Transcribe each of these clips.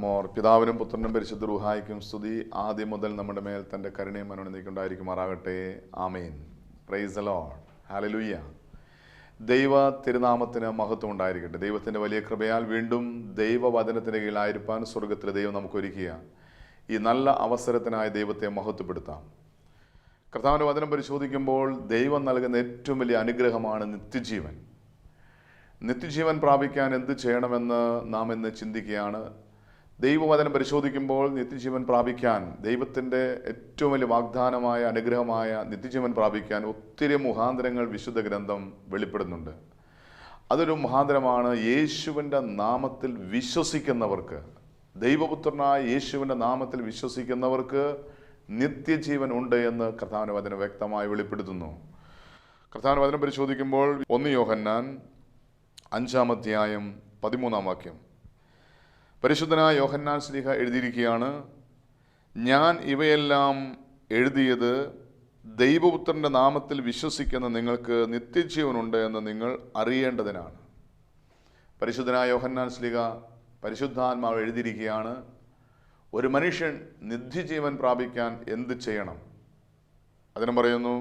ബാറക്കുമോർ പിതാവിനും പുത്രനും പരിശുദ്ധ റുഹായിക്കും സ്തുതി. ആദ്യം മുതൽ നമ്മുടെ മേൽ തന്റെ കരുണയും മനോനിക്കുണ്ടായിരിക്കുമാറാകട്ടെ ആമേൻ. പ്രൈസ് അലോൺ ഹാലലുയ്യ ദൈവ തിരുനാമത്തിന് മഹത്വം ഉണ്ടായിരിക്കട്ടെ. ദൈവത്തിന്റെ വലിയ കൃപയാൽ വീണ്ടും ദൈവവചനത്തിന്റെ കീഴിലായിരിക്കാൻ സ്വർഗത്തിലെ ദൈവം നമുക്കൊരുക്കുക ഈ നല്ല അവസരത്തിനായി ദൈവത്തെ മഹത്വപ്പെടുത്താം. കർത്താവിന്റെ വചനം പരിശോധിക്കുമ്പോൾ ദൈവം നൽകുന്ന ഏറ്റവും വലിയ അനുഗ്രഹമാണ് നിത്യജീവൻ. നിത്യജീവൻ പ്രാപിക്കാൻ എന്ത് ചെയ്യണമെന്ന് നാം ഇന്ന് ചിന്തിക്കുകയാണ്. ദൈവവചനം പരിശോധിക്കുമ്പോൾ നിത്യജീവൻ പ്രാപിക്കാൻ ദൈവത്തിന്റെ ഏറ്റവും വലിയ വാഗ്ദാനമായ അനുഗ്രഹമായ നിത്യജീവൻ പ്രാപിക്കാൻ ഒത്തിരി മുഖാന്തരങ്ങൾ വിശുദ്ധ ഗ്രന്ഥം വെളിപ്പെടുന്നുണ്ട്. അതൊരു മുഖാന്തരമാണ് യേശുവിന്റെ നാമത്തിൽ വിശ്വസിക്കുന്നവർക്ക് ദൈവപുത്രനായ യേശുവിന്റെ നാമത്തിൽ വിശ്വസിക്കുന്നവർക്ക് നിത്യജീവൻ ഉണ്ട് എന്ന് കർത്താവിന്റെ വചനം വ്യക്തമായി വെളിപ്പെടുത്തുന്നു. കർത്താവിന്റെ വചനം പരിശോധിക്കുമ്പോൾ ഒന്ന് യോഹന്നാൻ അഞ്ചാം അധ്യായം പതിമൂന്നാം വാക്യം. പരിശുദ്ധനായ യോഹന്നാൻ സ്ലിഹ എഴുതിയിരിക്കുകയാണ് ഞാൻ ഇവയെല്ലാം എഴുതിയത് ദൈവപുത്രന്റെ നാമത്തിൽ വിശ്വസിക്കുന്ന നിങ്ങൾക്ക് നിത്യജീവനുണ്ട് എന്ന് നിങ്ങൾ അറിയേണ്ടതിനാണ്. പരിശുദ്ധനായ യോഹന്നാൻ സ്ലിഹ പരിശുദ്ധാത്മാവ് എഴുതിയിരിക്കുകയാണ് ഒരു മനുഷ്യൻ നിത്യജീവൻ പ്രാപിക്കാൻ എന്ത് ചെയ്യണം? അതിനും പറയുന്നു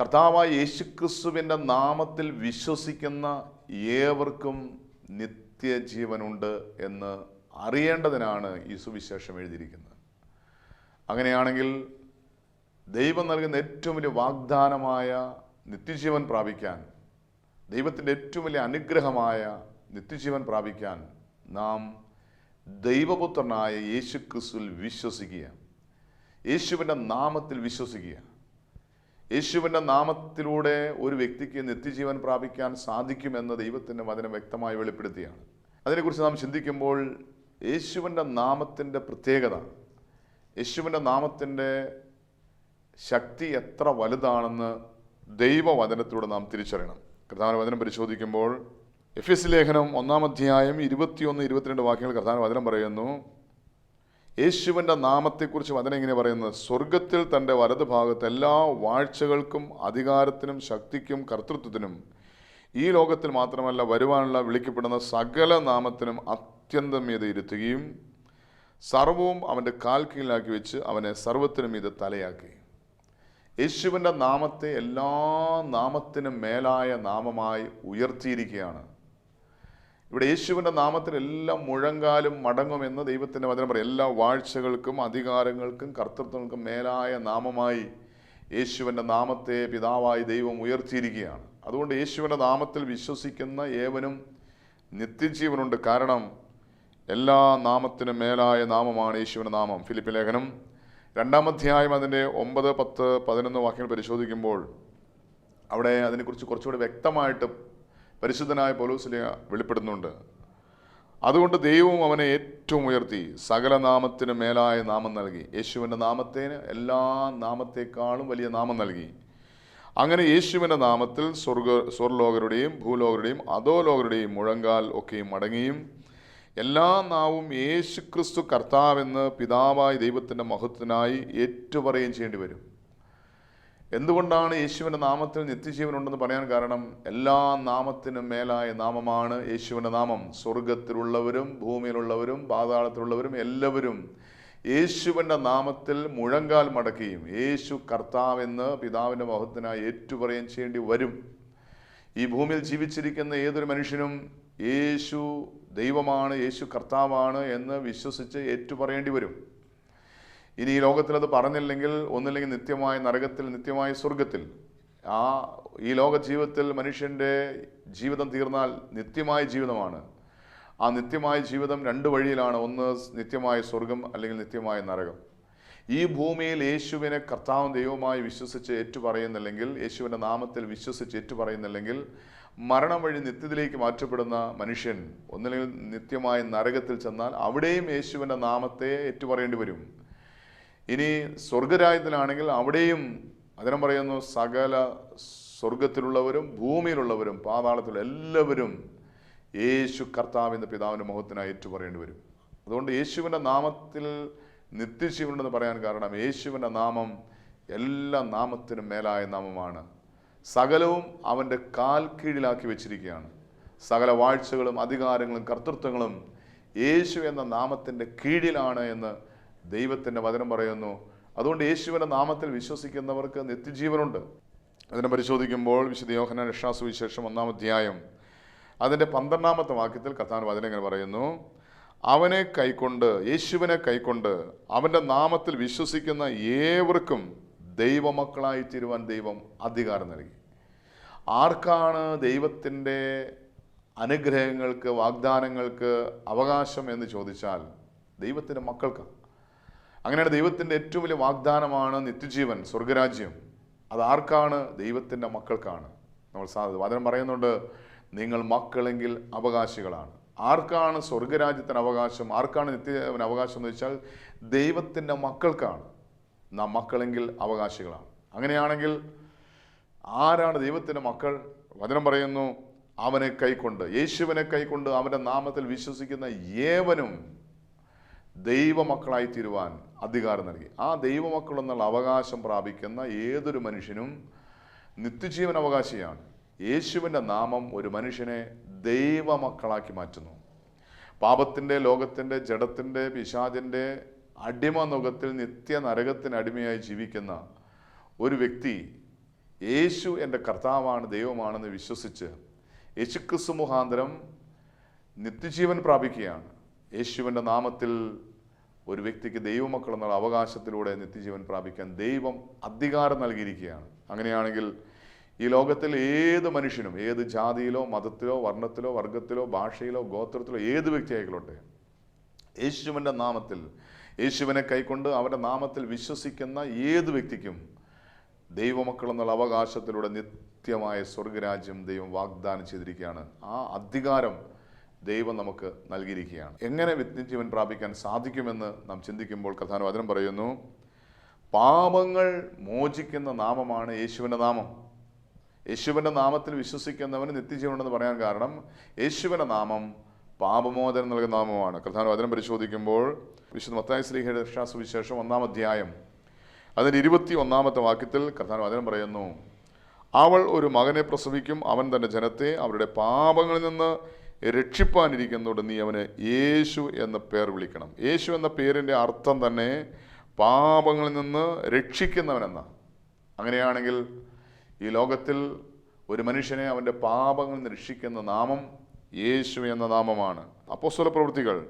കർത്താവായ യേശുക്രിസ്തുവിന്റെ നാമത്തിൽ വിശ്വസിക്കുന്ന ഏവർക്കും നിത്യജീവനുണ്ട് എന്ന് അറിയേണ്ടതിനാണ് ഈ സുവിശേഷം എഴുതിയിരിക്കുന്നത്. അങ്ങനെയാണെങ്കിൽ ദൈവം നൽകുന്ന ഏറ്റവും വലിയ വാഗ്ദാനമായ നിത്യജീവൻ പ്രാപിക്കാൻ ദൈവത്തിന്റെ ഏറ്റവും വലിയ അനുഗ്രഹമായ നിത്യജീവൻ പ്രാപിക്കാൻ നാം ദൈവപുത്രനായ യേശു ക്രിസ്തുവിൽ വിശ്വസിക്കുക. യേശുവിന്റെ നാമത്തിൽ വിശ്വസിക്കുക. യേശുവിന്റെ നാമത്തിലൂടെ ഒരു വ്യക്തിക്ക് നിത്യജീവൻ പ്രാപിക്കാൻ സാധിക്കുമെന്ന് ദൈവത്തിന്റെ വചനം വ്യക്തമായി വെളിപ്പെടുത്തിയാണ്. അതിനെക്കുറിച്ച് നാം ചിന്തിക്കുമ്പോൾ യേശുവിന്റെ നാമത്തിന്റെ പ്രത്യേകത യേശുവിന്റെ നാമത്തിന്റെ ശക്തി എത്ര വലുതാണെന്ന് ദൈവവചനത്തിലൂടെ നാം തിരിച്ചറിയണം. കർത്താവിന്റെ വചനം പരിശോധിക്കുമ്പോൾ എഫ് എസ് ലേഖനം ഒന്നാം അധ്യായം ഇരുപത്തിയൊന്ന് ഇരുപത്തിരണ്ട് വാക്യങ്ങൾ കർത്താവിന്റെ വചനം പറയുന്നു. യേശുവിന്റെ നാമത്തെക്കുറിച്ച് വചനം ഇങ്ങനെ പറയുന്നത് സ്വർഗത്തിൽ തന്റെ വലതുഭാഗത്ത് എല്ലാ വാഴ്ചകൾക്കും അധികാരത്തിനും ശക്തിക്കും കർത്തൃത്വത്തിനും ഈ ലോകത്തിൽ മാത്രമല്ല വരുവാനുള്ള വിളിക്കപ്പെടുന്ന സകല നാമത്തിനും അത്യന്തം മീതെ ഇരുത്തുകയും സർവവും അവന്റെ കാൽ കീഴിലാക്കി വെച്ച് അവനെ സർവത്തിനും മീതെ തലയാക്കി. യേശുവിന്റെ നാമത്തെ എല്ലാ നാമത്തിനും മേലായ നാമമായി ഉയർത്തിയിരിക്കുകയാണ്. ഇവിടെ യേശുവിന്റെ നാമത്തിൽ എല്ലാ മടങ്ങും എന്ന് ദൈവത്തിന്റെ വചനം പറയും. എല്ലാ വാഴ്ചകൾക്കും അധികാരങ്ങൾക്കും കർത്തൃത്വങ്ങൾക്കും മേലായ നാമമായി യേശുവിന്റെ നാമത്തെ പിതാവായി ദൈവം ഉയർത്തിയിരിക്കുകയാണ്. അതുകൊണ്ട് യേശുവിന്റെ നാമത്തിൽ വിശ്വസിക്കുന്ന ഏവനും നിത്യജീവനുണ്ട്. കാരണം എല്ലാ നാമത്തിനും മേലായ നാമമാണ് യേശുവിന്റെ നാമം. ഫിലിപ്പ് ലേഖനം രണ്ടാം അധ്യായം അതിന്റെ ഒമ്പത് പത്ത് പതിനൊന്ന് വാക്യങ്ങൾ പരിശോധിക്കുമ്പോൾ അവിടെ അതിനെക്കുറിച്ച് കുറച്ചുകൂടി വ്യക്തമായിട്ട് പരിശുദ്ധനായ പോലൂസിലെ വെളിപ്പെടുന്നുണ്ട്. അതുകൊണ്ട് ദൈവവും അവനെ ഏറ്റവും ഉയർത്തി സകല നാമത്തിന് മേലായ നാമം നൽകി. യേശുവിന്റെ നാമത്തിന് എല്ലാ നാമത്തേക്കാളും വലിയ നാമം നൽകി. അങ്ങനെ യേശുവിന്റെ നാമത്തിൽ സ്വർഗ സ്വർലോകരുടെയും ഭൂലോകരുടെയും അധോലോകരുടെയും മുഴങ്കാൽ ഒക്കെയും മടങ്ങിയും എല്ലാ നാവും യേശു ക്രിസ്തു കർത്താവെന്ന് പിതാവായ ദൈവത്തിന്റെ മഹത്വത്തിനായി ഏറ്റുപറയുകയും ചെയ്യേണ്ടി വരും. എന്തുകൊണ്ടാണ് യേശുവിന്റെ നാമത്തിൽ നിത്യജീവനുണ്ടെന്ന് പറയാൻ കാരണം എല്ലാ നാമത്തിനും മേലായ നാമമാണ് യേശുവിന്റെ നാമം. സ്വർഗത്തിലുള്ളവരും ഭൂമിയിലുള്ളവരും പാതാളത്തിലുള്ളവരും എല്ലാവരും യേശുവിന്റെ നാമത്തിൽ മുഴങ്കാൽ മടക്കുകയും യേശു കർത്താവെന്ന് പിതാവിന്റെ മഹത്വനായി ഏറ്റുപറയുകയും ചെയ്യേണ്ടി വരും. ഈ ഭൂമിയിൽ ജീവിച്ചിരിക്കുന്ന ഏതൊരു മനുഷ്യനും യേശു ദൈവമാണ് യേശു കർത്താവാണ് എന്ന് വിശ്വസിച്ച് ഏറ്റുപറയേണ്ടി വരും. ഇനി ഈ ലോകത്തിൽ അത് പറഞ്ഞില്ലെങ്കിൽ ഒന്നില്ലെങ്കിൽ നിത്യമായ നരകത്തിൽ നിത്യമായ സ്വർഗത്തിൽ ആ ഈ ലോക ജീവിതത്തിൽ മനുഷ്യന്റെ ജീവിതം തീർന്നാൽ നിത്യമായ ജീവിതമാണ്. ആ നിത്യമായ ജീവിതം രണ്ട് വഴിയിലാണ്. ഒന്ന് നിത്യമായ സ്വർഗം അല്ലെങ്കിൽ നിത്യമായ നരകം. ഈ ഭൂമിയിൽ യേശുവിനെ കർത്താവും ദൈവമായി വിശ്വസിച്ച് ഏറ്റുപറയുന്നില്ലെങ്കിൽ യേശുവിന്റെ നാമത്തിൽ വിശ്വസിച്ച് ഏറ്റുപറയുന്നില്ലെങ്കിൽ മരണം വഴി നിത്യത്തിലേക്ക് മാറ്റപ്പെടുന്ന മനുഷ്യൻ ഒന്നില്ലെങ്കിൽ നിത്യമായ നരകത്തിൽ ചെന്നാൽ അവിടെയും യേശുവിന്റെ നാമത്തെ ഏറ്റുപറയേണ്ടി വരും. ഇനി സ്വർഗരാജ്യത്തിലാണെങ്കിൽ അവിടെയും അതിനം പറയുന്നു സകല സ്വർഗത്തിലുള്ളവരും ഭൂമിയിലുള്ളവരും പാതാളത്തിലുള്ള എല്ലാവരും യേശു കർത്താവിന്റെ പിതാവിന്റെ മുഖത്തിനായി ഏറ്റുപറയേണ്ടി വരും. അതുകൊണ്ട് യേശുവിന്റെ നാമത്തിൽ നിത്യജീവനുണ്ടെന്ന് പറയാൻ കാരണം യേശുവിന്റെ നാമം എല്ലാ നാമത്തിനും മേലായ നാമമാണ്. സകലവും അവന്റെ കാൽ കീഴിലാക്കി വെച്ചിരിക്കുകയാണ്. സകല വാഴ്ചകളും അധികാരങ്ങളും കർത്തൃത്വങ്ങളും യേശു എന്ന നാമത്തിന്റെ കീഴിലാണ് എന്ന് ദൈവത്തിന്റെ വചനം പറയുന്നു. അതുകൊണ്ട് യേശുവിന്റെ നാമത്തിൽ വിശ്വസിക്കുന്നവർക്ക് നിത്യജീവനുണ്ട്. അതിനെ പരിശോധിക്കുമ്പോൾ വിശുദ്ധ യോഹന രക്ഷാസുവിശേഷം ഒന്നാം അധ്യായം അതിന്റെ പന്ത്രണ്ടാമത്തെ വാക്യത്തിൽ കഥാൻ വചനം ഇങ്ങനെ പറയുന്നു അവനെ കൈക്കൊണ്ട് യേശുവിനെ കൈക്കൊണ്ട് അവന്റെ നാമത്തിൽ വിശ്വസിക്കുന്ന ഏവർക്കും ദൈവമക്കളായി തീരുവാൻ ദൈവം അധികാരം നൽകി. ആർക്കാണ് ദൈവത്തിന്റെ അനുഗ്രഹങ്ങൾക്ക് വാഗ്ദാനങ്ങൾക്ക് അവകാശം എന്ന് ചോദിച്ചാൽ ദൈവത്തിന്റെ മക്കൾക്ക്. അങ്ങനെയാണ് ദൈവത്തിന്റെ ഏറ്റവും വലിയ വാഗ്ദാനമാണ് നിത്യജീവൻ സ്വർഗരാജ്യം അത് ആർക്കാണ്? ദൈവത്തിന്റെ മക്കൾക്കാണ്. നമ്മൾ സാധ്യത വചനം പറയുന്നുണ്ട് നിങ്ങൾ മക്കളെങ്കിൽ അവകാശികളാണ്. ആർക്കാണ് സ്വർഗരാജ്യത്തിന് അവകാശം? ആർക്കാണ് നിത്യജീവൻ അവകാശം എന്ന് വെച്ചാൽ ദൈവത്തിന്റെ മക്കൾക്കാണ്. നാം മക്കളെങ്കിൽ അവകാശികളാണ്. അങ്ങനെയാണെങ്കിൽ ആരാണ് ദൈവത്തിന്റെ മക്കൾ? വചനം പറയുന്നു അവനെ കൈക്കൊണ്ട് യേശുവിനെ കൈക്കൊണ്ട് അവന്റെ നാമത്തിൽ വിശ്വസിക്കുന്ന ഏവനും ദൈവമക്കളായി തീരുവാൻ അധികാരം നൽകി. ആ ദൈവമക്കൾ എന്നുള്ള അവകാശം പ്രാപിക്കുന്ന ഏതൊരു മനുഷ്യനും നിത്യജീവൻ അവകാശിയാണ്. യേശുവിന്റെ നാമം ഒരു മനുഷ്യനെ ദൈവമക്കളാക്കി മാറ്റുന്നു. പാപത്തിന്റെ ലോകത്തിന്റെ ജഡത്തിന്റെ പിശാചിന്റെ അടിമ നുഖത്തിൽ നിത്യ നരകത്തിന് അടിമയായി ജീവിക്കുന്ന ഒരു വ്യക്തി യേശു എന്റെ കർത്താവാണ് ദൈവമാണെന്ന് വിശ്വസിച്ച് യേശുക്രിസ്തു മുഖാന്തരം നിത്യജീവൻ പ്രാപിക്കുകയാണ്. യേശുവിന്റെ നാമത്തിൽ ഒരു വ്യക്തിക്ക് ദൈവമക്കൾ എന്നുള്ള അവകാശത്തിലൂടെ നിത്യജീവൻ പ്രാപിക്കാൻ ദൈവം അധികാരം നൽകിയിരിക്കുകയാണ്. അങ്ങനെയാണെങ്കിൽ ഈ ലോകത്തിൽ ഏത് മനുഷ്യനും ഏത് ജാതിയിലോ മതത്തിലോ വർണത്തിലോ വർഗത്തിലോ ഭാഷയിലോ ഗോത്രത്തിലോ ഏത് വ്യക്തി ആയിക്കൊള്ളട്ടെ യേശുവിന്റെ നാമത്തിൽ യേശുവിനെ കൈക്കൊണ്ട് അവന്റെ നാമത്തിൽ വിശ്വസിക്കുന്ന ഏത് വ്യക്തിക്കും ദൈവമക്കൾ എന്നുള്ള അവകാശത്തിലൂടെ നിത്യമായ സ്വർഗരാജ്യം ദൈവം വാഗ്ദാനം ചെയ്തിരിക്കുകയാണ്. ആ അധികാരം ദൈവം നമുക്ക് നൽകിയിരിക്കുകയാണ്. എങ്ങനെ നിത്യജീവൻ പ്രാപിക്കാൻ സാധിക്കുമെന്ന് നാം ചിന്തിക്കുമ്പോൾ കഥാനുവാചനം വചനം പറയുന്നു പാപങ്ങൾ മോചിക്കുന്ന നാമമാണ് യേശുവിന്റെ നാമം. യേശുവിന്റെ നാമത്തിൽ വിശ്വസിക്കുന്നവന് നിത്യജീവനുണ്ടെന്ന് പറയാൻ കാരണം യേശുവിന്റെ നാമം പാപമോചനം നൽകുന്ന നാമമാണ്. കഥാന വചനം പരിശോധിക്കുമ്പോൾ വിശുദ്ധ മത്തായ ശ്രീഹയുടെ രക്ഷാസുവിശേഷം ഒന്നാം അധ്യായം അതിന്റെ ഇരുപത്തി ഒന്നാമത്തെ വാക്യത്തിൽ കർത്താൻ വചനം പറയുന്നു അവൾ ഒരു മകനെ പ്രസവിക്കും അവൻ തന്റെ ജനത്തെ അവരുടെ പാപങ്ങളിൽ നിന്ന് രക്ഷിപ്പാനിരിക്കുന്നതോട് നീ അവന് യേശു എന്ന പേർ വിളിക്കണം. യേശു എന്ന പേരിന്റെ അർത്ഥം തന്നെ പാപങ്ങളിൽ നിന്ന് രക്ഷിക്കുന്നവനെന്ന അങ്ങനെയാണെങ്കിൽ ഈ ലോകത്തിൽ ഒരു മനുഷ്യനെ അവന്റെ പാപങ്ങൾ രക്ഷിക്കുന്ന നാമം യേശു എന്ന നാമമാണ്. അപ്പോസ്വല പ്രവൃത്തികൾ.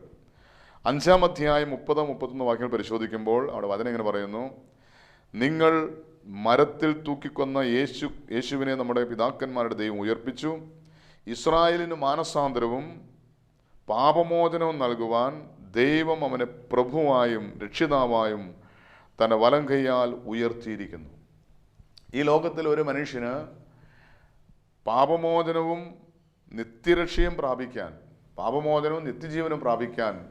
അഞ്ചാം അധ്യായം മുപ്പത് മുപ്പത്തൊന്ന് വാക്യങ്ങൾ പരിശോധിക്കുമ്പോൾ അവിടെ വചനം ഇങ്ങനെ പറയുന്നു നിങ്ങൾ മരത്തിൽ തൂക്കിക്കൊന്ന യേശു യേശുവിനെ നമ്മുടെ പിതാക്കന്മാരുടെ ദൈവം ഉയർപ്പിച്ചു. ഇസ്രായേലിന് മാനസാന്തരവും പാപമോചനവും നൽകുവാൻ ദൈവം അവനെ പ്രഭുവായും രക്ഷിതാവായും തന്റെ വലം കൈയാൽ ഉയർത്തിയിരിക്കുന്നു. ഈ ലോകത്തിൽ ഒരു മനുഷ്യന് പാപമോചനവും നിത്യരക്ഷയും പ്രാപിക്കാൻ പാപമോചനവും നിത്യജീവനും പ്രാപിക്കാൻ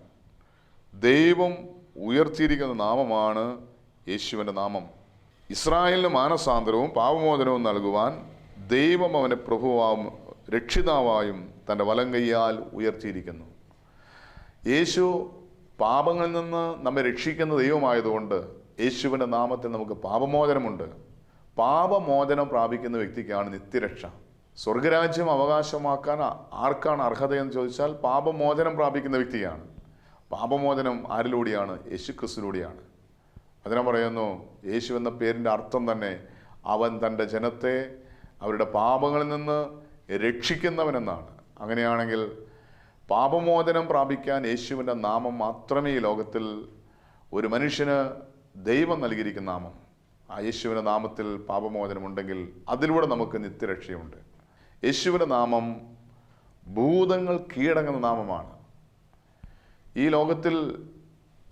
ദൈവം ഉയർത്തിയിരിക്കുന്ന നാമമാണ് യേശുവിന്റെ നാമം. ഇസ്രായേലിന് മാനസാന്തരവും പാപമോചനവും നൽകുവാൻ ദൈവം അവനെ പ്രഭുവായും രക്ഷിതാവായും തന്റെ വലം കൈയാൽ ഉയർത്തിയിരിക്കുന്നു. യേശു പാപങ്ങളിൽ നിന്ന് നമ്മെ രക്ഷിക്കുന്ന ദൈവമായതുകൊണ്ട് യേശുവിന്റെ നാമത്തിൽ നമുക്ക് പാപമോചനമുണ്ട്. പാപമോചനം പ്രാപിക്കുന്ന വ്യക്തിക്കാണ് നിത്യരക്ഷ. സ്വർഗരാജ്യം അവകാശമാക്കാൻ ആർക്കാണ് അർഹതയെന്ന് ചോദിച്ചാൽ പാപമോചനം പ്രാപിക്കുന്ന വ്യക്തിയാണ്. പാപമോചനം ആരിലൂടെയാണ്? യേശുക്രിസ്തുവിലൂടെയാണ്. അതിനെ പറയുന്നു യേശു എന്ന പേരിന്റെ അർത്ഥം തന്നെ അവൻ തന്റെ ജനത്തെ അവരുടെ പാപങ്ങളിൽ നിന്ന് രക്ഷിക്കുന്നവനെന്നാണ്. അങ്ങനെയാണെങ്കിൽ പാപമോചനം പ്രാപിക്കാൻ യേശുവിന്റെ നാമം മാത്രമേ ഈ ലോകത്തിൽ ഒരു മനുഷ്യന് ദൈവം നൽകിയിരിക്കുന്ന നാമം. ആ യേശുവിന്റെ നാമത്തിൽ പാപമോചനമുണ്ടെങ്കിൽ അതിലൂടെ നമുക്ക് നിത്യരക്ഷയുണ്ട്. യേശുവിന്റെ നാമം ഭൂതങ്ങൾ കീഴടങ്ങുന്ന നാമമാണ്. ഈ ലോകത്തിൽ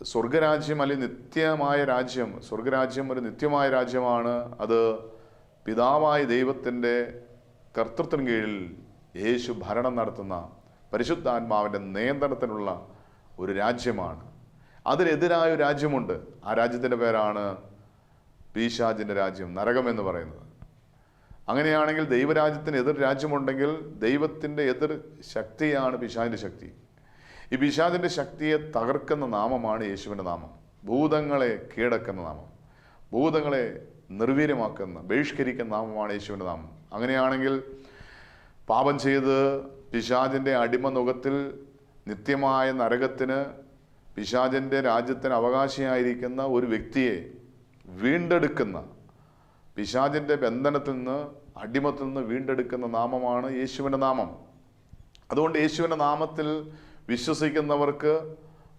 സ്വർഗരാജ്യം അല്ലെങ്കിൽ നിത്യമായ രാജ്യം സ്വർഗരാജ്യം ഒരു നിത്യമായ രാജ്യമാണ്. അത് പിതാവായ ദൈവത്തിന്റെ കർത്തൃത്വത്തിന് കീഴിൽ യേശു ഭരണം നടത്തുന്ന പരിശുദ്ധാത്മാവിന്റെ നിയന്ത്രണത്തിനുള്ള ഒരു രാജ്യമാണ്. അതിനെതിരായ രാജ്യമുണ്ട്. ആ രാജ്യത്തിന്റെ പേരാണ് പീശാജിന്റെ രാജ്യം നരകം എന്ന് പറയുന്നത്. അങ്ങനെയാണെങ്കിൽ ദൈവരാജ്യത്തിന് എതിർ രാജ്യമുണ്ടെങ്കിൽ ദൈവത്തിന്റെ എതിർ ശക്തിയാണ് പിശാജിന്റെ ശക്തി. ഈ പിശാജിന്റെ ശക്തിയെ തകർക്കുന്ന നാമമാണ് യേശുവിന്റെ നാമം. ഭൂതങ്ങളെ കീഴടക്കുന്ന നാമം. ഭൂതങ്ങളെ നിർവീര്യമാക്കുന്ന ബഹിഷ്കരിക്കുന്ന നാമമാണ് യേശുവിന്റെ നാമം. അങ്ങനെയാണെങ്കിൽ പാപം ചെയ്ത് പിശാജിന്റെ അടിമ നുഖത്തിൽ നിത്യമായ നരകത്തിന് പിശാജിന്റെ രാജ്യത്തിന് അവകാശിയായിരിക്കുന്ന ഒരു വ്യക്തിയെ വീണ്ടെടുക്കുന്ന പിശാചിന്റെ ബന്ധനത്തിൽ നിന്ന് അടിമത്തിൽ നിന്ന് വീണ്ടെടുക്കുന്ന നാമമാണ് യേശുവിന്റെ നാമം. അതുകൊണ്ട് യേശുവിന്റെ നാമത്തിൽ വിശ്വസിക്കുന്നവർക്ക്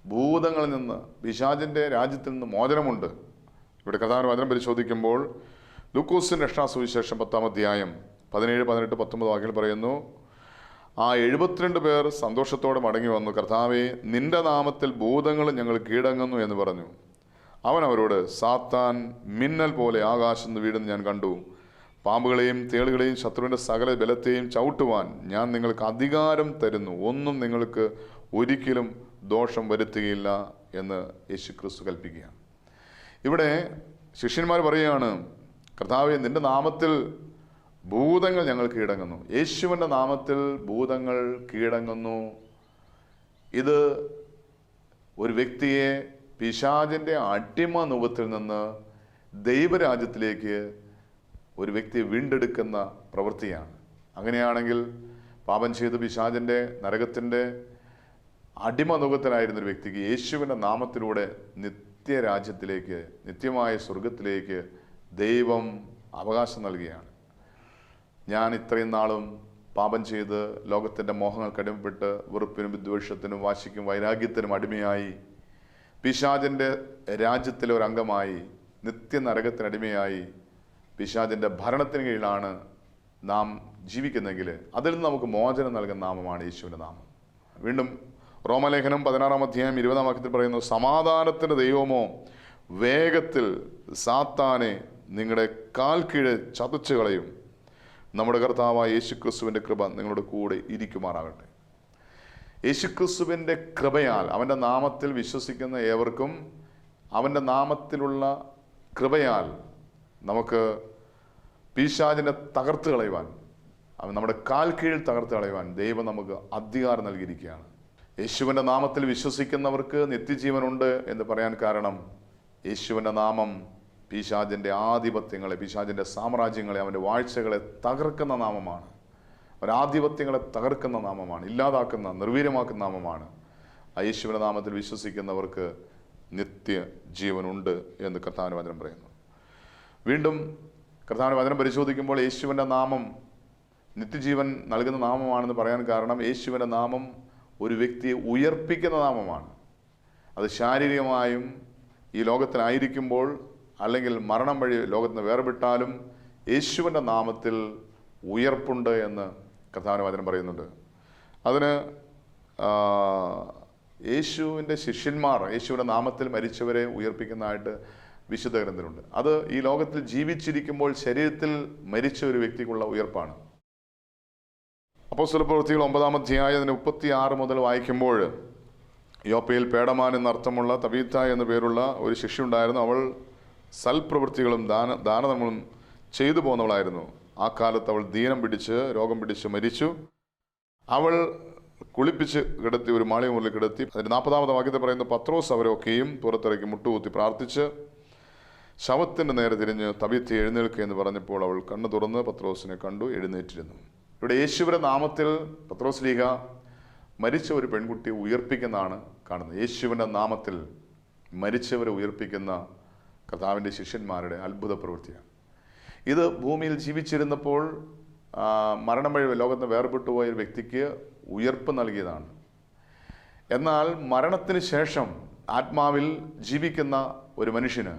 ഭൂതങ്ങളിൽ നിന്ന് പിശാചിന്റെ രാജ്യത്തിൽ നിന്ന് മോചനമുണ്ട്. ഇവിടെ കഥാന വചനം പരിശോധിക്കുമ്പോൾ ലൂക്കോസിന്റെ രക്ഷാസുവിശേഷം പത്താം അധ്യായം പതിനേഴ് പതിനെട്ട് പത്തൊമ്പത് വാക്കിൽ പറയുന്നു ആ എഴുപത്തിരണ്ട് പേർ സന്തോഷത്തോടെ മടങ്ങി വന്നു. കർത്താവെ നിന്റെ നാമത്തിൽ ഭൂതങ്ങൾ ഞങ്ങൾ കീഴടങ്ങുന്നു എന്ന് പറഞ്ഞു. അവൻ അവരോട് സാത്താൻ മിന്നൽ പോലെ ആകാശം നിന്ന് വീടുന്ന് ഞാൻ കണ്ടു. പാമ്പുകളെയും തേളുകളെയും ശത്രുവിന്റെ സകല ബലത്തെയും ചവിട്ടുവാൻ ഞാൻ നിങ്ങൾക്ക് അധികാരം തരുന്നു. ഒന്നും നിങ്ങൾക്ക് ഒരിക്കലും ദോഷം വരുത്തുകയില്ല എന്ന് യേശു ക്രിസ്തു കൽപ്പിക്കുകയാണ്. ഇവിടെ ശിഷ്യന്മാർ പറയുകയാണ് കർത്താവെ നിന്റെ നാമത്തിൽ ഭൂതങ്ങൾ ഞങ്ങൾ കീഴടങ്ങുന്നു. യേശുവിന്റെ നാമത്തിൽ ഭൂതങ്ങൾ കീഴടങ്ങുന്നു. ഇത് ഒരു വ്യക്തിയെ പിശാചിന്റെ അടിമ നുഖത്തിൽ നിന്ന് ദൈവരാജ്യത്തിലേക്ക് ഒരു വ്യക്തിയെ വീണ്ടെടുക്കുന്ന പ്രവൃത്തിയാണ്. അങ്ങനെയാണെങ്കിൽ പാപം ചെയ്ത് പിശാചിന്റെ നരകത്തിന്റെ അടിമ നുഖത്തിലായിരുന്ന ഒരു വ്യക്തിക്ക് യേശുവിന്റെ നാമത്തിലൂടെ നിത്യരാജ്യത്തിലേക്ക് നിത്യമായ സ്വർഗത്തിലേക്ക് ദൈവം അവകാശം നൽകുകയാണ്. ഞാൻ ഇത്രയും നാളും പാപം ചെയ്ത് ലോകത്തിന്റെ മോഹങ്ങൾ അടിമപ്പെട്ട് വെറുപ്പിനും വിദ്വേഷത്തിനും വാശിക്കും വൈരാഗ്യത്തിനും അടിമയായി പിശാചിന്റെ രാജ്യത്തിലെ ഒരു അംഗമായി നിത്യ അടിമയായി പിശാചിന്റെ ഭരണത്തിന് കീഴിലാണ് നാം ജീവിക്കുന്നെങ്കിൽ അതിൽ നിന്ന് നമുക്ക് മോചനം നൽകുന്ന നാമമാണ് യേശുവിന്റെ നാമം. വീണ്ടും റോമലേഖനം പതിനാറാം അധ്യായം ഇരുപതാം വാക്യത്തിൽ പറയുന്നു സമാധാനത്തിന്റെ ദൈവമോ വേഗത്തിൽ സാത്താനെ നിങ്ങളുടെ കാൽ കീഴ് ചതച്ചു കളയും. നമ്മുടെ കർത്താവായ യേശുക്രിസ്തുവിന്റെ കൃപ നിങ്ങളുടെ കൂടെ ഇരിക്കുമാറാകട്ടെ. യേശുക്രിസ്തുവിന്റെ കൃപയാൽ അവന്റെ നാമത്തിൽ വിശ്വസിക്കുന്ന ഏവർക്കും അവന്റെ നാമത്തിലുള്ള കൃപയാൽ നമുക്ക് പീശാചിനെ തകർത്ത് കളയുവാൻ അവൻ നമ്മുടെ കാൽ കീഴിൽ തകർത്ത് കളയുവാൻ ദൈവം നമുക്ക് അധികാരം നൽകിയിരിക്കുകയാണ്. യേശുവിന്റെ നാമത്തിൽ വിശ്വസിക്കുന്നവർക്ക് നിത്യജീവനുണ്ട് എന്ന് പറയാൻ കാരണം യേശുവിന്റെ നാമം പീശാചിന്റെ ആധിപത്യങ്ങളെ പീശാചിന്റെ സാമ്രാജ്യങ്ങളെ അവന്റെ വാഴ്ചകളെ തകർക്കുന്ന നാമമാണ്. ഒരാധിപത്യങ്ങളെ തകർക്കുന്ന നാമമാണ് ഇല്ലാതാക്കുന്ന നിർവീര്യമാക്കുന്ന നാമമാണ്. യേശുവിന്റെ നാമത്തിൽ വിശ്വസിക്കുന്നവർക്ക് നിത്യ ജീവനുണ്ട് എന്ന് കർത്താവിന് വചനം പറയുന്നു. വീണ്ടും കർത്താവിന് വചനം പരിശോധിക്കുമ്പോൾ യേശുവിന്റെ നാമം നിത്യജീവൻ നൽകുന്ന നാമമാണെന്ന് പറയാൻ കാരണം യേശുവിന്റെ നാമം ഒരു വ്യക്തിയെ ഉയർപ്പിക്കുന്ന നാമമാണ്. അത് ശാരീരികമായും ഈ ലോകത്തിലായിരിക്കുമ്പോൾ അല്ലെങ്കിൽ മരണം വഴി ലോകത്തിന് വേർപെട്ടാലും യേശുവിന്റെ നാമത്തിൽ ഉയർപ്പുണ്ട് എന്ന് കർത്താവിന് വചനം പറയുന്നുണ്ട്. അതിന് യേശുവിന്റെ ശിഷ്യന്മാർ യേശുവിന്റെ നാമത്തിൽ മരിച്ചവരെ ഉയർപ്പിക്കുന്നതായിട്ട് വിശുദ്ധ ഗ്രന്ഥനുണ്ട് അത് ഈ ലോകത്തിൽ ജീവിച്ചിരിക്കുമ്പോൾ ശരീരത്തിൽ മരിച്ച ഒരു വ്യക്തിക്കുള്ള ഉയർപ്പാണ്. അപ്പോസ്തല പ്രവൃത്തികൾ ഒമ്പതാം അധ്യായത്തിന് മുപ്പത്തി ആറ് മുതൽ വായിക്കുമ്പോൾ യോപ്പയിൽ പേടമാൻ എന്നർത്ഥമുള്ള തബീത്ത എന്ന പേരുള്ള ഒരു ശിഷ്യുണ്ടായിരുന്നു അവൾ സൽപ്രവൃത്തികളും ദാന ദാനധർമ്മങ്ങളും ചെയ്തു പോന്നവളായിരുന്നു ആ കാലത്ത് അവൾ ദീനം പിടിച്ച് രോഗം പിടിച്ച് മരിച്ചു. അവൾ കുളിപ്പിച്ച് കിടത്തി ഒരു മാളിക മുറിൽ കിടത്തി. അതിന് നാൽപ്പതാമത്തെ വാക്യത്തെ പറയുന്ന പത്രോസ് അവരൊക്കെയും പുറത്തിറക്കി മുട്ടുകുത്തി പ്രാർത്ഥിച്ച് ശവത്തിന്റെ നേരെ തിരിഞ്ഞ് തവിത്തി എഴുന്നേൽക്കുക എന്ന് പറഞ്ഞപ്പോൾ അവൾ കണ്ണു തുറന്ന് പത്രോസിനെ കണ്ടു എഴുന്നേറ്റിരുന്നു. ഇവിടെ യേശുവിന്റെ നാമത്തിൽ പത്രോസ് ലീഗ മരിച്ച ഒരു പെൺകുട്ടിയെ ഉയർപ്പിക്കുന്നതാണ് കാണുന്നത്. യേശുവിന്റെ നാമത്തിൽ മരിച്ചവരെ ഉയർപ്പിക്കുന്ന കർത്താവിന്റെ ശിഷ്യന്മാരുടെ അത്ഭുത പ്രവൃത്തിയാണ്. ഇത് ഭൂമിയിൽ ജീവിച്ചിരുന്നപ്പോൾ മരണം വഴി ലോകത്ത് വേർപെട്ടു പോയ ഒരു വ്യക്തിക്ക് ഉയർപ്പ് നൽകിയതാണ്. എന്നാൽ മരണത്തിന് ശേഷം ആത്മാവിൽ ജീവിക്കുന്ന ഒരു മനുഷ്യന്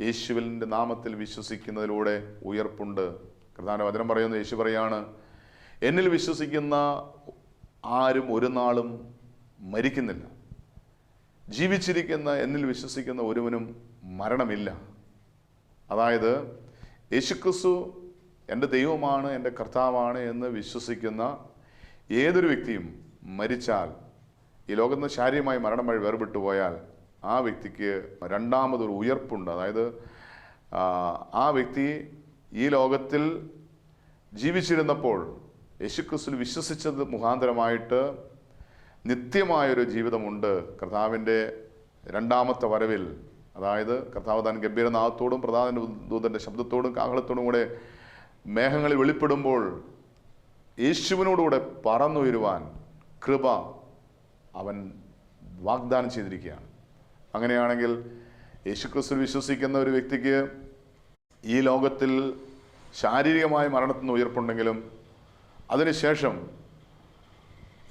യേശുവിന്റെ നാമത്തിൽ വിശ്വസിക്കുന്നതിലൂടെ ഉയർപ്പുണ്ട്. പ്രധാന വചനം പറയുന്നു യേശു പറയാണ് എന്നിൽ വിശ്വസിക്കുന്ന ആരും ഒരു നാളും മരിക്കുന്നില്ല. ജീവിച്ചിരിക്കുന്ന എന്നിൽ വിശ്വസിക്കുന്ന ഒരുവനും മരണമില്ല. അതായത് യേശുക്രിസ്തു എന്റെ ദൈവമാണ് എന്റെ കർത്താവാണ് എന്ന് വിശ്വസിക്കുന്ന ഏതൊരു വ്യക്തിയും മരിച്ചാൽ ഈ ലോകത്ത് നിന്ന് ശാരീരികമായി മരണം വഴി വേർപെട്ടു പോയാൽ ആ വ്യക്തിക്ക് രണ്ടാമതൊരു ഉയർപ്പുണ്ട്. അതായത് ആ, വ്യക്തി ഈ ലോകത്തിൽ ജീവിച്ചിരുന്നപ്പോൾ യേശുക്രിസ്തുവിൽ വിശ്വസിച്ചത് മുഖാന്തരമായിട്ട് നിത്യമായൊരു ജീവിതമുണ്ട്. കർത്താവിന്റെ രണ്ടാമത്തെ വരവിൽ അതായത് കർത്താവ് താൻ ഗംഭീരനാഥത്തോടും പ്രധാന ദൂതന്റെ ശബ്ദത്തോടും കാഹളത്തോടും കൂടെ മേഘങ്ങളിൽ വെളിപ്പെടുമ്പോൾ യേശുവിനോടുകൂടെ പറന്നുയരുവാൻ കൃപ അവൻ വാഗ്ദാനം ചെയ്തിരിക്കുകയാണ്. അങ്ങനെയാണെങ്കിൽ യേശുക്രിസ്തു വിശ്വസിക്കുന്ന ഒരു വ്യക്തിക്ക് ഈ ലോകത്തിൽ ശാരീരികമായ മരണത്തിൽ നിന്ന് ഉയർപ്പുണ്ടെങ്കിലും അതിനുശേഷം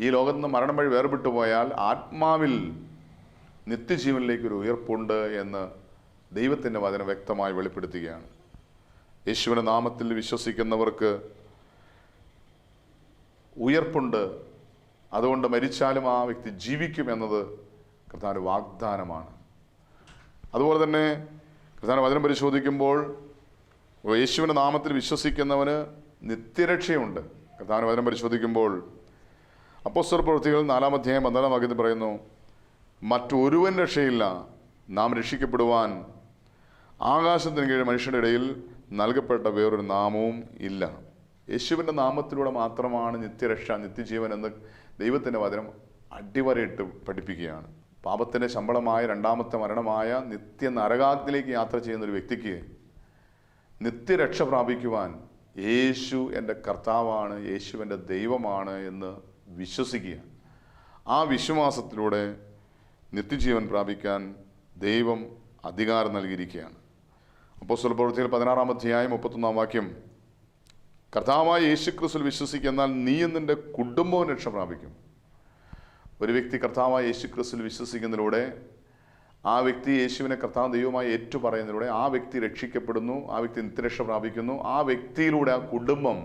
ഈ ലോകത്ത് നിന്ന് മരണം വഴി വേർപെട്ടു പോയാൽ ആത്മാവിൽ നിത്യജീവനിലേക്ക് ഒരു ഉയർപ്പുണ്ട് എന്ന് ദൈവത്തിന്റെ വചനം വ്യക്തമായി വെളിപ്പെടുത്തുകയാണ്. യേശുവിന്റെ നാമത്തിൽ വിശ്വസിക്കുന്നവർക്ക് ഉയർപ്പുണ്ട്. അതുകൊണ്ട് മരിച്ചാലും ആ വ്യക്തി ജീവിക്കും എന്നത് കർത്താവിന്റെ വാഗ്ദാനമാണ്. അതുപോലെ തന്നെ കർത്താവിന്റെ വചനം പരിശോധിക്കുമ്പോൾ യേശുവിന്റെ നാമത്തിൽ വിശ്വസിക്കുന്നവന് നിത്യരക്ഷയുണ്ട്. കർത്താവിന്റെ വചനം പരിശോധിക്കുമ്പോൾ അപ്പോസ്റ്റർ പ്രവൃത്തികൾ നാലാം അധ്യായം പന്ത്രണ്ടാം വാക്യത്തിൽ പറയുന്നു മറ്റൊരുവൻ രക്ഷയില്ല. നാം രക്ഷിക്കപ്പെടുവാൻ ആകാശത്തിന് കീഴിൽ മനുഷ്യരുടെ ഇടയിൽ നൽകപ്പെട്ട വേറൊരു നാമവും ഇല്ല. യേശുവിന്റെ നാമത്തിലൂടെ മാത്രമാണ് നിത്യരക്ഷ നിത്യജീവൻ എന്ന് ദൈവത്തിന്റെ വചനം അടിവരയിട്ട് പഠിപ്പിക്കുകയാണ്. പാപത്തിന്റെ ശമ്പളമായ രണ്ടാമത്തെ മരണമായ നിത്യ നരകാഗ്നിലേക്ക് യാത്ര ചെയ്യുന്ന ഒരു വ്യക്തിക്ക് നിത്യരക്ഷ പ്രാപിക്കുവാൻ യേശു എന്റെ കർത്താവാണ് യേശു എന്റെ ദൈവമാണ് എന്ന് വിശ്വസിക്കുക. ആ വിശ്വാസത്തിലൂടെ നിത്യജീവൻ പ്രാപിക്കാൻ ദൈവം അധികാരം നൽകിയിരിക്കുകയാണ്. അപ്പോൾ സ്വലപ്രവൃത്തിയിൽ പതിനാറാം അധ്യായം മുപ്പത്തൊന്നാം വാക്യം കർത്താവായ യേശു ക്രിസ്തുവിൽ വിശ്വസിക്കുന്നാൽ നീ നിന്റെ കുടുംബവും രക്ഷ പ്രാപിക്കും. ഒരു വ്യക്തി കർത്താവായ യേശു ക്രിസ്തുവിൽ വിശ്വസിക്കുന്നതിലൂടെ ആ വ്യക്തി യേശുവിനെ കർത്താവ് ദൈവമായി ഏറ്റുപറയുന്നതിലൂടെ ആ വ്യക്തി രക്ഷിക്കപ്പെടുന്നു ആ വ്യക്തി നിത്യരക്ഷ പ്രാപിക്കുന്നു ആ വ്യക്തിയിലൂടെ ആ കുടുംബം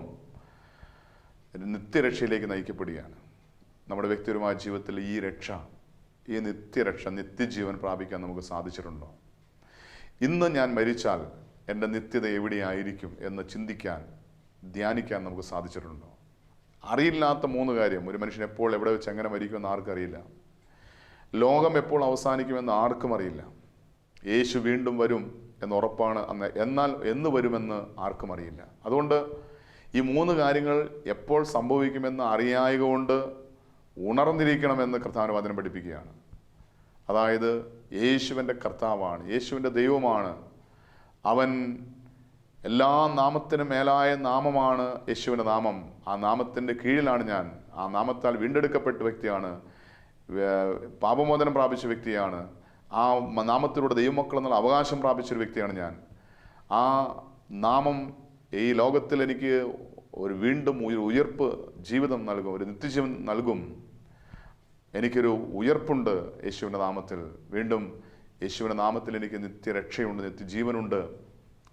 നിത്യരക്ഷയിലേക്ക് നയിക്കപ്പെടുകയാണ്. നമ്മുടെ വ്യക്തിപരമായ ജീവിതത്തിൽ ഈ രക്ഷ ഈ നിത്യരക്ഷ നിത്യജീവൻ പ്രാപിക്കാൻ നമുക്ക് സാധിച്ചിട്ടുണ്ടോ? ഇന്ന് ഞാൻ മരിച്ചാൽ എന്റെ നിത്യത എവിടെയായിരിക്കും എന്ന് ചിന്തിക്കാൻ ധ്യാനിക്കാൻ നമുക്ക് സാധിച്ചിട്ടുണ്ടോ? അറിയില്ലാത്ത മൂന്ന് കാര്യം. ഒരു മനുഷ്യൻ എപ്പോൾ എവിടെ വെച്ച് എങ്ങനെ മരിക്കുമെന്ന് ആർക്കറിയില്ല ലോകം എപ്പോൾ അവസാനിക്കുമെന്ന് ആർക്കും അറിയില്ല. യേശു വീണ്ടും വരും എന്ന് ഉറപ്പാണ് അന്ന്. എന്നാൽ എന്ന് വരുമെന്ന് ആർക്കും അറിയില്ല. അതുകൊണ്ട് ഈ മൂന്ന് കാര്യങ്ങൾ എപ്പോൾ സംഭവിക്കുമെന്ന് അറിയായക കൊണ്ട് ഉണർന്നിരിക്കണമെന്ന് കർത്താവിന് വചനം പഠിപ്പിക്കുകയാണ്. അതായത് യേശുവിന്റെ കർത്താവാണ് യേശുവിന്റെ ദൈവമാണ്. അവൻ എല്ലാ നാമത്തിനും മേലായ നാമമാണ് യേശുവിന്റെ നാമം. ആ നാമത്തിന്റെ കീഴിലാണ് ഞാൻ. ആ നാമത്താൽ വീണ്ടെടുക്കപ്പെട്ട വ്യക്തിയാണ് പാപമോചനം പ്രാപിച്ച വ്യക്തിയാണ്. ആ നാമത്തിലൂടെ ദൈവമക്കൾ എന്നുള്ള അവകാശം പ്രാപിച്ചൊരു വ്യക്തിയാണ് ഞാൻ. ആ നാമം ഈ ലോകത്തിൽ എനിക്ക് ഒരു വീണ്ടും ഉയർപ്പ് ജീവിതം നൽകും ഒരു നിത്യജീവൻ നൽകും. എനിക്കൊരു ഉയർപ്പുണ്ട് യേശുവിന്റെ നാമത്തിൽ. വീണ്ടും യേശുവിന്റെ നാമത്തിൽ എനിക്ക് നിത്യരക്ഷയുണ്ട് നിത്യജീവനുണ്ട്.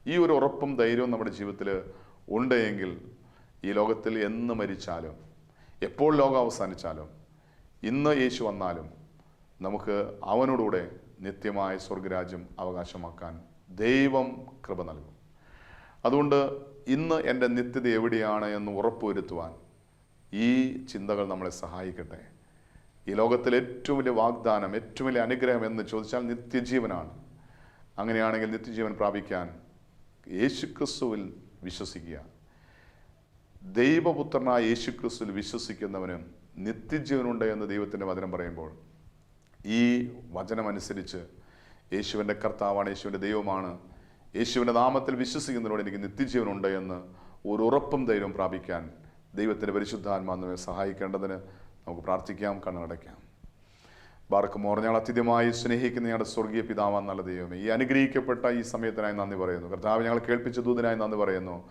ഈ ഒരു ഉറപ്പും ധൈര്യവും നമ്മുടെ ജീവിതത്തിൽ ഉണ്ടെങ്കിൽ ഈ ലോകത്തിൽ എന്ന് മരിച്ചാലും എപ്പോൾ ലോകം അവസാനിച്ചാലും ഇന്ന് യേശു വന്നാലും നമുക്ക് അവനോടുകൂടെ നിത്യമായ സ്വർഗരാജ്യം അവകാശമാക്കാൻ ദൈവം കൃപ നൽകും. അതുകൊണ്ട് ഇന്ന് എന്റെ നിത്യത എവിടെയാണ് എന്ന് ഉറപ്പുവരുത്തുവാൻ ഈ ചിന്തകൾ നമ്മളെ സഹായിക്കട്ടെ. ഈ ലോകത്തിൽ ഏറ്റവും വലിയ വാഗ്ദാനം ഏറ്റവും വലിയ അനുഗ്രഹം എന്ന് ചോദിച്ചാൽ നിത്യജീവനാണ്. അങ്ങനെയാണെങ്കിൽ നിത്യജീവൻ പ്രാപിക്കാൻ യേശുക്രിസ്തുവിൽ വിശ്വസിക്കുക. ദൈവപുത്രനായ യേശുക്രിസ്തുവിൽ വിശ്വസിക്കുന്നവന് നിത്യജീവനുണ്ട് എന്ന് ദൈവത്തിന്റെ വചനം പറയുമ്പോൾ ഈ വചനമനുസരിച്ച് യേശുവിന്റെ കർത്താവാണ് യേശുവിന്റെ ദൈവമാണ് യേശുവിന്റെ നാമത്തിൽ വിശ്വസിക്കുന്നതിനോട് എനിക്ക് നിത്യജീവനുണ്ട് എന്ന് ഒരു ഉറപ്പും ധൈര്യവും പ്രാപിക്കാൻ ദൈവത്തിന്റെ പരിശുദ്ധാത്മാ സഹായിക്കേണ്ടതിന് നമുക്ക് പ്രാർത്ഥിക്കാം കണ്ണടയ്ക്കാം ബാർക്കുമോർ ഞങ്ങൾ അത്യധികമായി സ്നേഹിക്കുന്ന ഞങ്ങളുടെ സ്വർഗീയ പിതാവാൻ നല്ല ദൈവമേ. ഈ അനുഗ്രഹിക്കപ്പെട്ട ഈ സമയത്തിനായി നന്ദി പറയുന്നു. കർത്താവ് ഞങ്ങൾ കേൾപ്പിച്ച ദൂതനായി നന്ദി പറയുന്നു.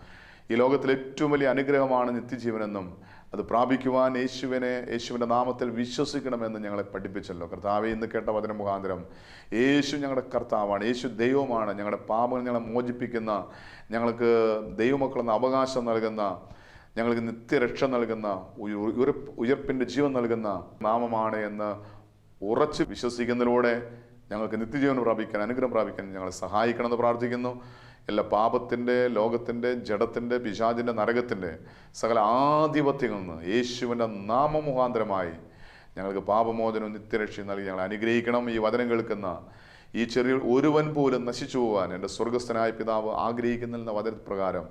ഈ ലോകത്തിലെ ഏറ്റവും വലിയ അനുഗ്രഹമാണ് നിത്യജീവനെന്നും അത് പ്രാപിക്കുവാൻ യേശുവിനെ യേശുവിന്റെ നാമത്തിൽ വിശ്വസിക്കണമെന്ന് ഞങ്ങളെ പഠിപ്പിച്ചല്ലോ. കർത്താവെ ഇന്ന് കേട്ട വചന മുഖാന്തരം യേശു ഞങ്ങളുടെ കർത്താവാണ്. യേശു ദൈവമാണ്. ഞങ്ങളുടെ പാപങ്ങൾ ഞങ്ങളെ മോചിപ്പിക്കുന്ന ഞങ്ങൾക്ക് ദൈവമക്കളെന്ന അവകാശം നൽകുന്ന ഞങ്ങൾക്ക് നിത്യരക്ഷ നൽകുന്ന ഉയ- ഉയർപ്പ് ഉയർപ്പിന്റെ ജീവൻ നൽകുന്ന നാമമാണ് എന്ന് ഉറച്ച് വിശ്വസിക്കുന്നതിലൂടെ ഞങ്ങൾക്ക് നിത്യജീവൻ പ്രാപിക്കാൻ അനുഗ്രഹം പ്രാപിക്കാൻ ഞങ്ങളെ സഹായിക്കണമെന്ന് പ്രാർത്ഥിക്കുന്നു. എല്ലാ പാപത്തിന്റെ ലോകത്തിന്റെ ജഡത്തിന്റെ പിശാചിന്റെ നരകത്തിന്റെ സകല ആധിപത്യങ്ങളിൽ നിന്ന് യേശുവിന്റെ നാമമുഖാന്തരമായി ഞങ്ങൾക്ക് പാപമോചനവും നിത്യരക്ഷയും നൽകി ഞങ്ങൾ അനുഗ്രഹിക്കണം. ഈ വചനം കേൾക്കുന്ന ഈ ചെറിയ ഒരുവൻ പോലും നശിച്ചു പോകാൻ എന്റെ സ്വർഗസ്ഥനായ പിതാവ് ആഗ്രഹിക്കുന്നില്ലെന്ന വചനപ്രകാരം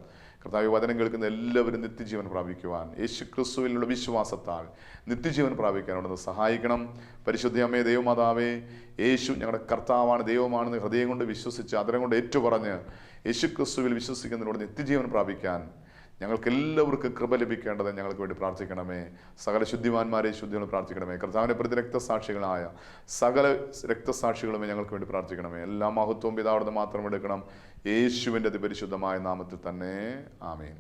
കർത്താവ് വചനം കേൾക്കുന്ന എല്ലാവരും നിത്യജീവൻ പ്രാപിക്കുവാൻ. യേശു ക്രിസ്തുവിലുള്ള വിശ്വാസത്താൽ നിത്യജീവൻ പ്രാപിക്കാൻ സഹായിക്കണം. പരിശുദ്ധ ദൈവമാതാവേ യേശു ഞങ്ങളുടെ കർത്താവാണ് ദൈവമാണെന്ന് ഹൃദയം കൊണ്ട് വിശ്വസിച്ച് അതരം കൊണ്ട് ഏറ്റുപറഞ്ഞ് യേശു ക്രിസ്തുവിൽ വിശ്വസിക്കുന്നതിനോട് നിത്യജീവൻ പ്രാപിക്കാൻ ഞങ്ങൾക്ക് എല്ലാവർക്കും കൃപ ലഭിക്കേണ്ടത് ഞങ്ങൾക്ക് വേണ്ടി പ്രാർത്ഥിക്കണമേ. സകല ശുദ്ധിമാന്മാരെ ശുദ്ധികൾ പ്രാർത്ഥിക്കണമേ. കർത്താവിനെ പ്രതി രക്തസാക്ഷികളായ സകല രക്തസാക്ഷികളുമേ ഞങ്ങൾക്ക് വേണ്ടി പ്രാർത്ഥിക്കണമേ. എല്ലാ മഹത്വവും പിതാവിടുന്ന് മാത്രം എടുക്കണം. യേശുവിന്റെ അതിപരിശുദ്ധമായ നാമത്തിൽ തന്നെ ആമേൻ.